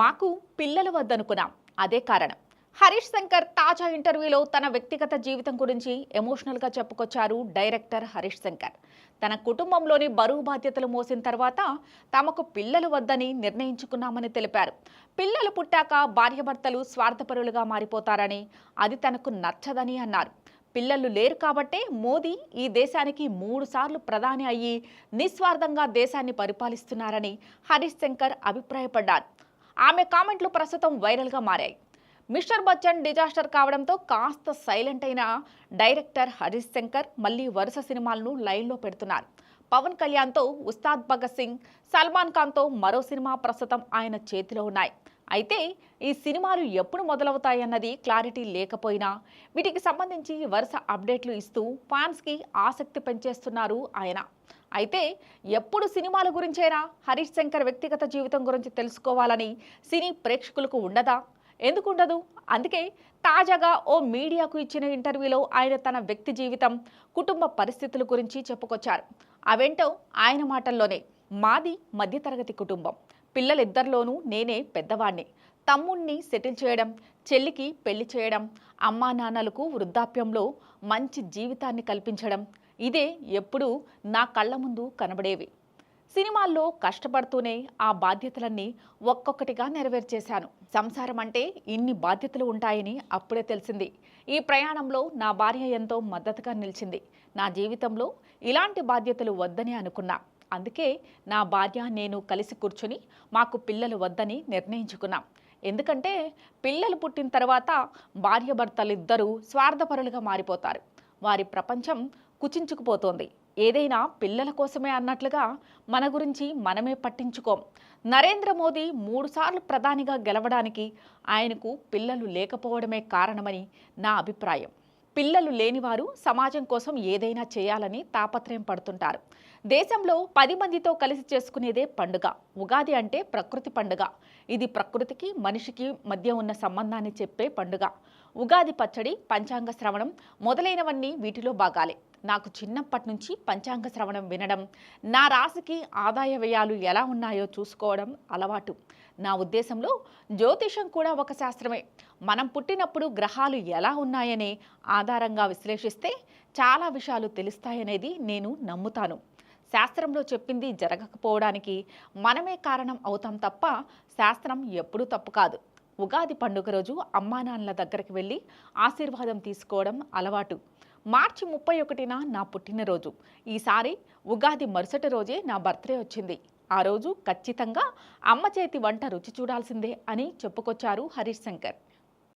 మాకు పిల్లలు వద్దనుకున్నాం. అదే కారణం. హరీష్ శంకర్ తాజా ఇంటర్వ్యూలో తన వ్యక్తిగత జీవితం గురించి ఎమోషనల్గా చెప్పుకొచ్చారు డైరెక్టర్ హరీష్ శంకర్. తన కుటుంబంలోని బరువు బాధ్యతలు మోసిన తర్వాత తమకు పిల్లలు వద్దని నిర్ణయించుకున్నామని తెలిపారు. పిల్లలు పుట్టాక భార్యభర్తలు స్వార్థపరులుగా మారిపోతారని అది తనకు నచ్చదని అన్నారు. పిల్లలు లేరు కాబట్టే మోదీ ఈ దేశానికి మూడుసార్లు ప్రధాని అయ్యి నిస్వార్థంగా దేశాన్ని పరిపాలిస్తున్నారని హరీష్ శంకర్ అభిప్రాయపడ్డారు. ఆమె కామెంట్లు ప్రస్తుతం వైరల్గా మారాయి. మిస్టర్ బచ్చన్ డిజాస్టర్ కావడంతో కాస్త సైలెంట్ అయిన డైరెక్టర్ హరీష్ శంకర్ మళ్ళీ వరుస సినిమాలను లైన్లో పెడుతున్నారు. పవన్ కళ్యాణ్తో ఉస్తాద్ భగత్ సింగ్ సల్మాన్ ఖాన్తో మరో సినిమా ప్రస్తుతం ఆయన చేతిలో ఉన్నాయి. అయితే ఈ సినిమాలు ఎప్పుడు మొదలవుతాయన్నది క్లారిటీ లేకపోయినా వీటికి సంబంధించి వరుస అప్డేట్లు ఇస్తూ ఫ్యాన్స్కి ఆసక్తి పెంచేస్తున్నారు ఆయన. అయితే ఎప్పుడు సినిమాల గురించేనా? హరీష్ శంకర్ వ్యక్తిగత జీవితం గురించి తెలుసుకోవాలని సినీ ప్రేక్షకులకు ఉండదా? ఎందుకుండదు? అందుకే తాజాగా ఓ మీడియాకు ఇచ్చిన ఇంటర్వ్యూలో ఆయన తన వ్యక్తి జీవితం కుటుంబ పరిస్థితుల గురించి చెప్పుకొచ్చారు. అవేంటో ఆయన మాటల్లోనే మాది మధ్యతరగతి కుటుంబం. పిల్లలిద్దరిలోనూ నేనే పెద్దవాణ్ణి. తమ్ముణ్ణి సెటిల్ చేయడం చెల్లికి పెళ్ళి చేయడం అమ్మా నాన్నలకు వృద్ధాప్యంలో మంచి జీవితాన్ని కల్పించడం ఇదే ఎప్పుడూ నా కళ్ళ ముందు కనబడేవి. సినిమాల్లో కష్టపడుతూనే ఆ బాధ్యతలన్నీ ఒక్కొక్కటిగా నెరవేర్చేశాను. సంసారం అంటే ఇన్ని బాధ్యతలు ఉంటాయని అప్పుడే తెలిసింది. ఈ ప్రయాణంలో నా భార్య ఎంతో మద్దతుగా నిలిచింది. నా జీవితంలో ఇలాంటి బాధ్యతలు వద్దని అనుకున్నా. అందుకే నా భార్య నేను కలిసి కూర్చుని మాకు పిల్లలు వద్దని నిర్ణయించుకున్నాం. ఎందుకంటే పిల్లలు పుట్టిన తర్వాత భార్యాభర్తలిద్దరూ స్వార్థపరులుగా మారిపోతారు. వారి ప్రపంచం కుచించుకుపోతోంది. ఏదైనా పిల్లల కోసమే అన్నట్లుగా మన గురించి మనమే పట్టించుకోం. నరేంద్ర మోదీ మూడుసార్లు ప్రధానిగా గెలవడానికి ఆయనకు పిల్లలు లేకపోవడమే కారణమని నా అభిప్రాయం. పిల్లలు లేనివారు సమాజం కోసం ఏదైనా చేయాలని తాపత్రయం పడుతుంటారు. దేశంలో పది మందితో కలిసి చేసుకునేదే పండుగ. ఉగాది అంటే ప్రకృతి పండుగ. ఇది ప్రకృతికి మనిషికి మధ్య ఉన్న సంబంధాన్ని చెప్పే పండుగ. ఉగాది పచ్చడి పంచాంగ శ్రవణం మొదలైనవన్నీ వీటిలో భాగాలే. నాకు చిన్నప్పటి నుంచి పంచాంగ శ్రవణం వినడం నా రాశికి ఆదాయ వ్యయాలు ఎలా ఉన్నాయో చూసుకోవడం అలవాటు. నా ఉద్దేశంలో జ్యోతిషం కూడా ఒక శాస్త్రమే. మనం పుట్టినప్పుడు గ్రహాలు ఎలా ఉన్నాయనే ఆధారంగా విశ్లేషిస్తే చాలా విషయాలు తెలుస్తాయనేది నేను నమ్ముతాను. శాస్త్రంలో చెప్పింది జరగకపోవడానికి మనమే కారణం అవుతాం తప్ప శాస్త్రం ఎప్పుడూ తప్పు కాదు. ఉగాది పండుగ రోజు అమ్మానాన్నల దగ్గరికి వెళ్ళి ఆశీర్వాదం తీసుకోవడం అలవాటు. మార్చి ముప్పై ఒకటిన నా పుట్టినరోజు. ఈసారి ఉగాది మరుసటి రోజే నా బర్త్డే వచ్చింది. ఆ రోజు ఖచ్చితంగా అమ్మ చేతి వంట రుచి చూడాల్సిందే అని చెప్పుకొచ్చారు హరీష్ శంకర్.